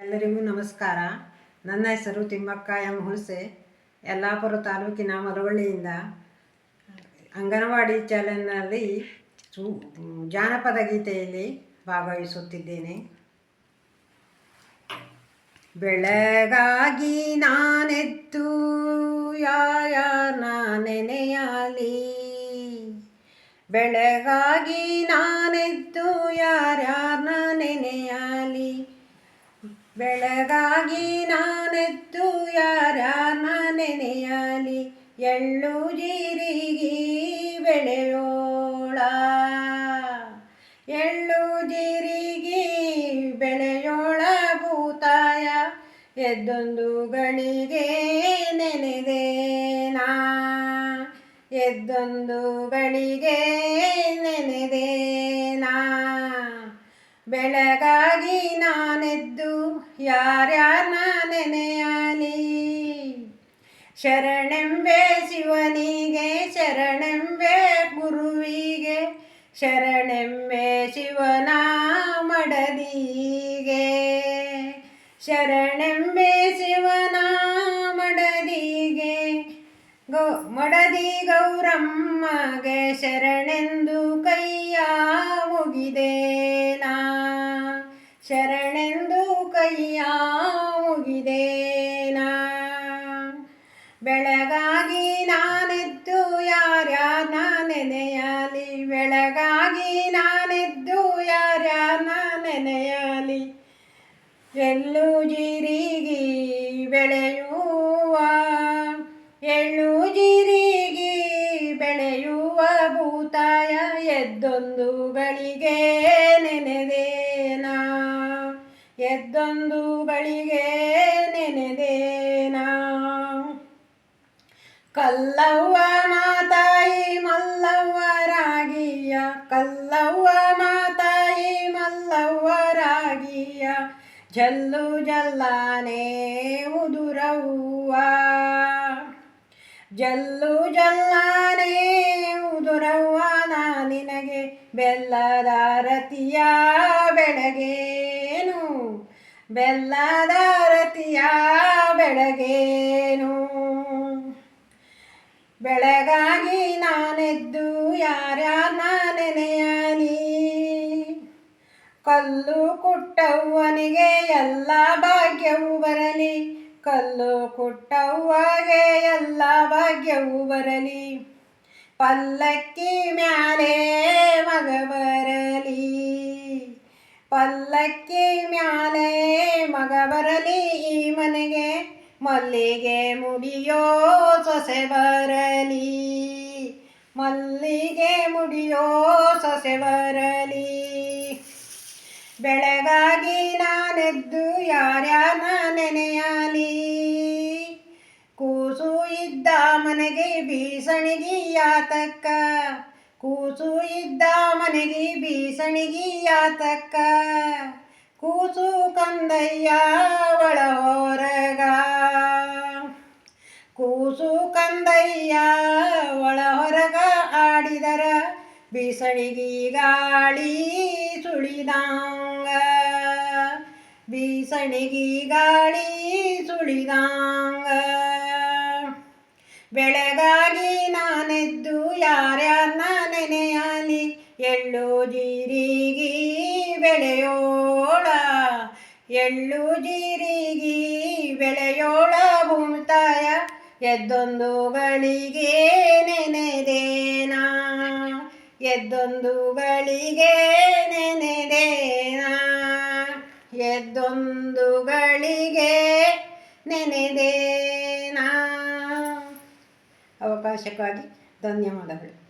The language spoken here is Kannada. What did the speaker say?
ಎಲ್ಲರಿಗೂ ನಮಸ್ಕಾರ. ನನ್ನ ಹೆಸರು ತಿಮ್ಮಕ್ಕ ಎಂ ಹುಣಸೆ ಯಲ್ಲಾಪುರ ತಾಲೂಕಿನ ಮರವಳ್ಳಿಯಿಂದ ಅಂಗನವಾಡಿ ಚಾನೆಲ್ನಲ್ಲಿ ಜಾನಪದ ಗೀತೆಯಲ್ಲಿ ಭಾಗವಹಿಸುತ್ತಿದ್ದೇನೆ. ಬೆಳಗಾಗಿ ನಾನೆದ್ದು ಯಾರ್ ನೆನೆಯಲಿ. ಬೆಳಗಾಗಿ ನಾನೆದ್ದು, ಯಾರ್ಯಾರ ನೆನೆಯಲಿ. ಬೆಳಗಾಗಿ ನಾನೆದ್ದು ಯಾರ ನೆನೆಯಲಿ ಎಳ್ಳು ಜೀರಿಗಿ ಬೆಳೆಯೋಳ? ಎಳ್ಳು ಜೀರಿಗಿ ಬೆಳೆಯೋಳ ಭೂತಾಯ? ಎದ್ದೊಂದು ಗಳಿಗೆ ನೆನೆದೇನಾ ಎದ್ದೊಂದು ಗಳಿಗೆ ನೆನೆದೇನಾ ಬೆಳಗಾಗಿ ನಾನೆದ್ದು ಯಾರ್ಯಾರನ್ನ ನೆನೆಯಲಿ ಶರಣೆಂಬೆ ಶಿವನಿಗೆ ಶರಣೆಂಬೆ ಗುರುವಿಗೆ ಶರಣೆಂಬೆ ಶಿವನ ಮಡದಿಗೆ. ಶರಣೆಂಬೆ ಗೌ ಮಡದಿ ಗೌರಮ್ಮಗೆ ಶರಣೆಂದು ಕೈಯ ಮುಗಿದೇನಾ ಶರಣೆಂದು ಕೈಯ ಮುಗಿದೇನಾ ಬೆಳಗಾಗಿ ನಾನೆದ್ದು ಯಾರ್ಯಾರನ್ನ ನೆನೆಯಲಿ. ಬೆಳಗಾಗಿ ನಾನೆದ್ದು ಯಾರ ನೆನೆಯಲಿ. ಎಲ್ಲೂ ಜೀರಿಗೆ ಎದ್ದೊಂದು ಗಳಿಗೆ ನೆನೆದೇನಾ ಎದ್ದೊಂದು ಗಳಿಗೆ ನೆನೆದೇನಾ ಕಲ್ಲವ್ವ ಮಾತಾಯಿ ಮಲ್ಲವ್ವರಾಗಿಯ. ಕಲ್ಲವ್ವ ಮಾತಾಯಿ ಮಲ್ಲವ್ವರಾಗಿಯ. ಜಲ್ಲು ಜಲ್ಲಾನೇ ಉದುರವ್ವ. ಜಲ್ಲು ಜಲ್ಲಾನೇ ಬೆಲ್ಲದ ರತಿಯ ಬೆಳಗೇನು? ಬೆಲ್ಲದ ರತಿಯ ಬೆಳಗೇನು? ಬೆಳಗಾಗಿ ನಾನೆದ್ದು, ಯಾರ್ಯಾರನ್ನ ನೆನೆಯಲಿ? ಕಲ್ಲು ಕುಟ್ಟವ್ವನಿಗೆ ಎಲ್ಲ ಭಾಗ್ಯವೂ ಬರಲಿ. ಕಲ್ಲು ಕುಟ್ಟವ್ವಗೆ ಎಲ್ಲ ಭಾಗ್ಯವೂ ಬರಲಿ. ಪಲ್ಲಕ್ಕಿ ಮ್ಯಾಲೆ ಮಗ ಬರಲಿ ಪಲ್ಲಕ್ಕಿ ಮ್ಯಾಲೆ ಮಗ ಬರಲಿ ಈ ಮನೆಗೆ ಮಲ್ಲಿಗೆ ಮುಡಿಯೋ ಸೊಸೆ ಬರಲಿ ಮಲ್ಲಿಗೆ ಮುಡಿಯೋ ಸೊಸೆ ಬರಲಿ ಬೆಳಗಾಗಿ ನಾನೆದ್ದು ಯಾರ್ಯಾರ ನೆನೆಯಲಿ ಬೀಸಣಿಗಿಯಾತಕ್ಕ. ಕೂಸು ಇದ್ದ ಮನೆಗೆ ಬೀಸಣಿಗಿಯಾತಕ್ಕ. ಕೂಸು ಕಂದಯ್ಯ ಒಳ ಹೊರಗ ಕೂಸು ಕಂದಯ್ಯ ಒಳ ಹೊರಗ ಆಡಿದರ. ಬೀಸಣಿಗಿ ಗಾಳಿ ಸುಳಿದಾಂಗ. ಬೀಸಣಿಗಿ ಗಾಳಿ ಸುಳಿದಂಗ. ಬೆಳಗಾಗಿ ನಾನೆದ್ದು ಯಾರ್ಯಾರನ್ನ ನೆನೆಯಲಿ? ಎಳ್ಳು ಜೀರಿಗಿ ಬೆಳೆಯೋಳ. ಎಳ್ಳು ಜೀರಿಗಿ ಬೆಳೆಯೋಳ ಭೂಮಿತಾಯ. ಎದ್ದೊಂದು ಗಳಿಗೆ ನೆನೆದೇನಾ? ಎದ್ದೊಂದು ಗಳಿಗೆ ನೆನೆದೇನಾ? ಎದ್ದೊಂದು ಗಳಿಗೆ ನೆನೆದೇನಾ? ಅವಕಾಶಕ್ಕಾಗಿ ಧನ್ಯವಾದಗಳು.